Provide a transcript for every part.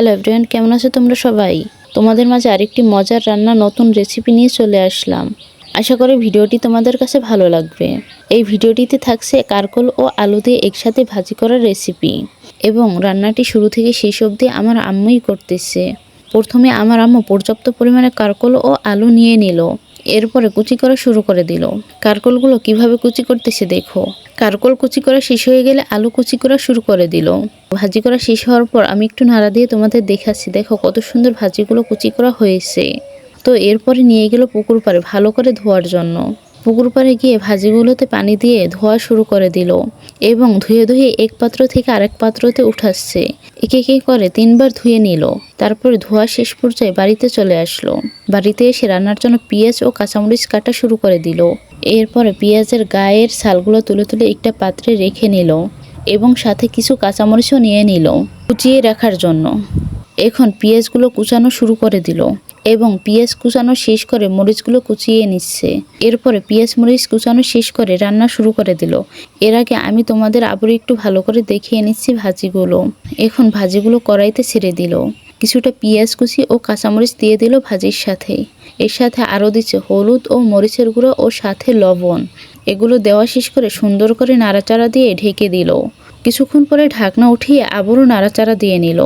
Hello everyone কেমন আছো তোমরা সবাই? তোমাদের মাঝে আরেকটি মজার রান্না নতুন রেসিপি নিয়ে চলে আসলাম। আশা করি ভিডিওটি তোমাদের কাছে ভালো লাগবে। এই ভিডিওটিতে থাকছে কারকল ও আলু দিয়ে একসাথে ভাজি করার রেসিপি এবং রান্নাটি শুরু থেকে শেষ অবধি আমার আম্মুই করতেছে। প্রথমে আমার আম্মু পর্যাপ্ত পরিমাণে কারকল ও আলু নিয়ে নিল। এরপরে কুচি করা শুরু করে দিল। কারকলগুলো কীভাবে কুচি করতেছে দেখো। কারকল কুচি করা শেষ হয়ে গেলে আলু কুচি করা শুরু করে দিল। ভাজি করা শেষ হওয়ার পর আমি একটু নাড়া দিয়ে তোমাদের দেখাচ্ছি। দেখো কত সুন্দর ভাজিগুলো কুচি করা হয়েছে। তো এরপরে নিয়ে গেল পুকুর পাড়ে ভালো করে ধোয়ার জন্য। পুকুর পাড়ে গিয়ে ভাজিগুলোতে পানি দিয়ে ধোয়া শুরু করে দিল এবং ধুয়ে ধুয়ে এক পাত্র থেকে আরেক পাত্রতে উঠাচ্ছে। একে একে করে তিনবার ধুয়ে নিল। তারপরে ধোয়া শেষ পর্যায়ে বাড়িতে চলে আসলো। বাড়িতে এসে রান্নার জন্য পেঁয়াজ ও কাঁচামরিচ কাটা শুরু করে দিল। এরপরে পেঁয়াজের গায়ের ছালগুলো তুলে তুলে একটা পাত্রে রেখে নিল এবং সাথে কিছু কাঁচামরিচও নিয়ে নিল কুচিয়ে রাখার জন্য। এখন পেঁয়াজগুলো কুচানো শুরু করে দিল। এবং পেঁয়াজ কুচানো শেষ করে মরিচগুলো কুচিয়ে নিচ্ছে। এরপরে পেঁয়াজ মরিচ কুচানো শেষ করে রান্না শুরু করে দিল। এর আগে আমি তোমাদের আবার একটু ভালো করে দেখিয়ে নিচ্ছি ভাজিগুলো। এখন ভাজিগুলো কড়াইতে ছেড়ে দিল। কিছুটা পেঁয়াজ কুচি ও কাঁচামরিচ দিয়ে দিল ভাজির সাথে। এর সাথে আরও দিচ্ছে হলুদ ও মরিচের গুঁড়ো ও সাথে লবণ। এগুলো দেওয়া শেষ করে সুন্দর করে নাড়াচাড়া দিয়ে ঢেকে দিল। কিছুক্ষণ পরে ঢাকনা উঠিয়ে আবারও নাড়াচাড়া দিয়ে নিল।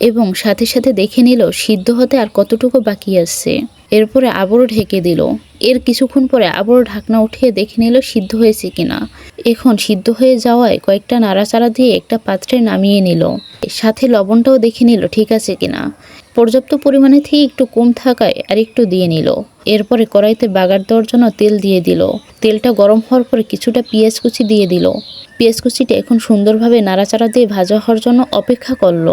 এবং সাথে সাথে দেখে নিল সিদ্ধ হতে আর কতটুকু বাকি আছে। এরপরে আবারও ঢেকে দিল। এর কিছুক্ষণ পরে আবারও ঢাকনা উঠিয়ে দেখে নিল সিদ্ধ হয়েছে কিনা। এখন সিদ্ধ হয়ে যাওয়ায় কয়েকটা নাড়াচাড়া দিয়ে একটা পাত্রে নামিয়ে নিল। সাথে লবণটাও দেখে নিল ঠিক আছে কিনা। পর্যাপ্ত পরিমাণে থেকে একটু কম থাকায় আর একটু দিয়ে নিল। এরপরে কড়াইতে বাগার দেওয়ার জন্য তেল দিয়ে দিল। তেলটা গরম হওয়ার পরে কিছুটা পেঁয়াজ কুচি দিয়ে দিল। পেঁয়াজ কুচিটা এখন সুন্দরভাবে নাড়াচাড়া দিয়ে ভাজা হওয়ার জন্য অপেক্ষা করল।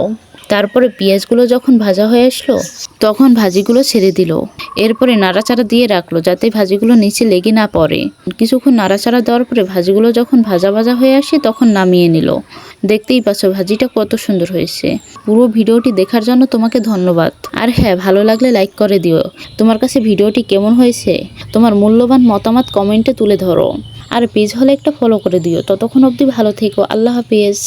তারপরে পেঁয়াজগুলো যখন ভাজা হয়ে আসলো, তখন ভাজিগুলো ছেড়ে দিল। এরপরে নাড়াচাড়া দিয়ে রাখল যাতে ভাজিগুলো নিচে লেগে না পড়ে। কিছুক্ষণ নাড়াচাড়া দেওয়ার পরে ভাজিগুলো যখন ভাজা ভাজা হয়ে আসে, তখন নামিয়ে নিল। দেখতেই পাচ্ছ ভাজিটা কত সুন্দর হয়েছে। পুরো ভিডিওটি দেখার জন্য তোমাকে ধন্যবাদ। আর হ্যাঁ ভালো লাগলে লাইক করে দিও। তোমার কাছে ভিডিওটি কেমন হয়েছে? তোমার মূল্যবান মতামত কমেন্টে তুলে ধরো। আর পেজ হলে একটা ফলো করে দিও। ততক্ষণ অবধি ভালো থেকো। আল্লাহ হাফিজ।